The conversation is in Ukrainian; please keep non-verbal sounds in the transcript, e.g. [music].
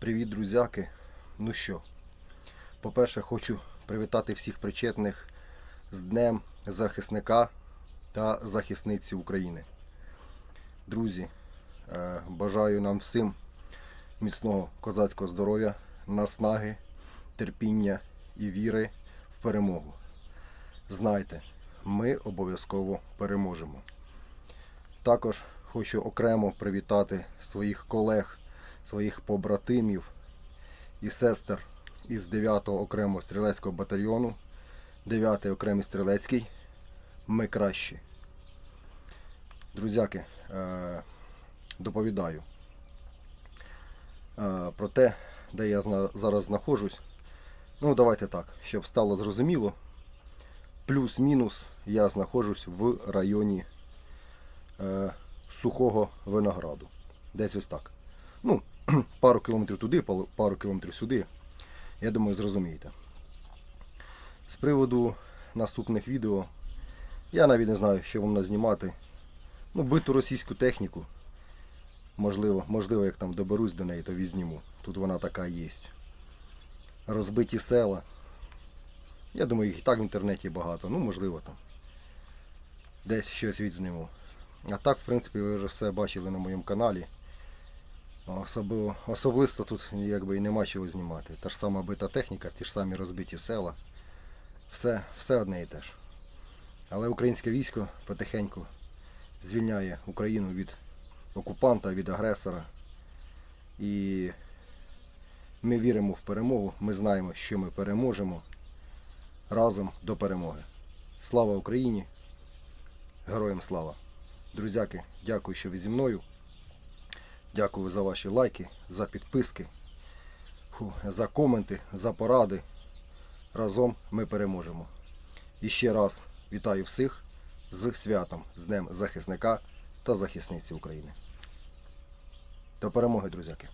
Привіт, друзяки. Ну що, по-перше, хочу привітати всіх причетних з Днем захисника та захисниці України. Друзі, е, бажаю нам всім міцного козацького здоров'я, наснаги, терпіння і віри в перемогу. Знайте, ми обов'язково переможемо. Також хочу окремо привітати своїх колег, своїх побратимів і сестер із 9-го окремого стрілецького батальйону, 9-й окремий стрілецький. Ми кращі. Друзяки, е, доповідаю е, про те, де я зараз знаходжусь. Ну, давайте так, щоб стало зрозуміло. Плюс-мінус я знаходжусь в районі е, сухого винограду. Десь ось так. Ну, [clears throat] пару кілометрів туди, пару кілометрів сюди. Я думаю, зрозумієте. З приводу наступних відео, я навіть не знаю, що вам назнімати. Ну, биту російську техніку. Можливо, можливо, як там доберусь до неї, то візніму. Тут вона така є. Розбиті села. Я думаю, їх і так в інтернеті багато. Ну, можливо, там. Десь щось відзніму. А так, в принципі, ви вже все бачили на моєму каналі. Особливо, особисто тут якби і нема чого знімати. Та ж сама бита техніка, ті ж самі розбиті села. Все, все одне і те ж. Але українське військо потихеньку звільняє Україну від окупанта, від агресора. І ми віримо в перемогу, ми знаємо, що ми переможемо разом до перемоги. Слава Україні! Героям слава! Друзяки, дякую, що ви зі мною. Дякую за ваші лайки, за підписки, за коменти, за поради. Разом ми переможемо. І ще раз вітаю всіх з святом, з Днем захисника та захисниці України. До перемоги, друзяки!